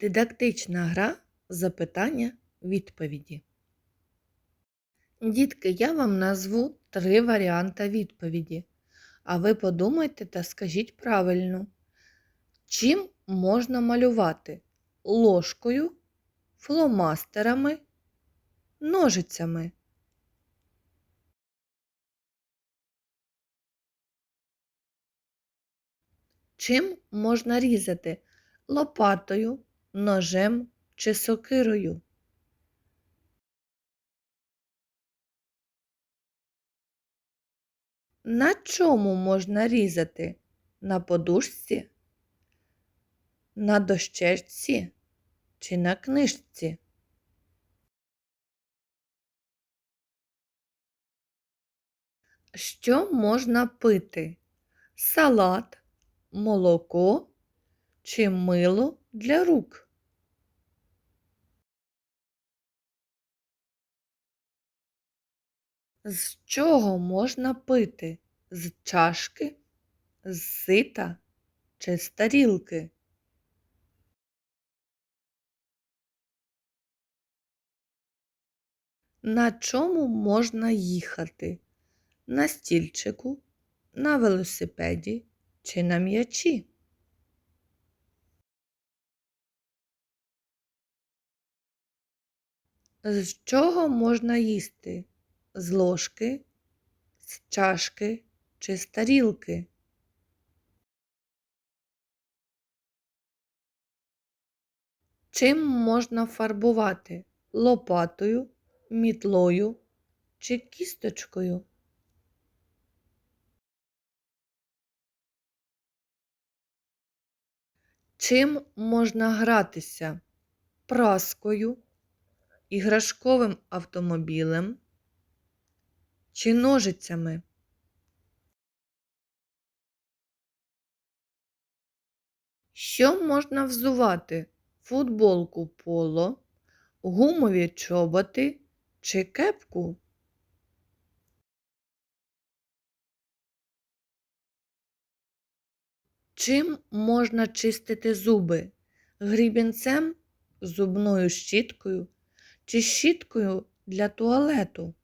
Дидактична гра запитання відповіді. Дітки, я вам назву три варіанти відповіді. А ви подумайте та скажіть правильно. Чим можна малювати? Ложкою, фломастерами, ножицями. Чим можна різати? Лопатою, ножем чи сокирою? На чому можна різати? На подушці? На дощечці чи на книжці? Що можна пити? Салат, молоко чи мило для рук? З чого можна пити? З чашки, з сита чи з тарілки? На чому можна їхати? На стільчику, на велосипеді чи на м'ячі? З чого можна їсти? З ложки, з чашки чи з тарілки? Чим можна фарбувати? Лопатою, мітлою чи кісточкою? Чим можна гратися? Праскою, іграшковим автомобілем чи ножицями? Що можна взувати? Футболку поло, гумові чоботи чи кепку? Чим можна чистити зуби? Грібінцем, зубною щіткою чи щіткою для туалету?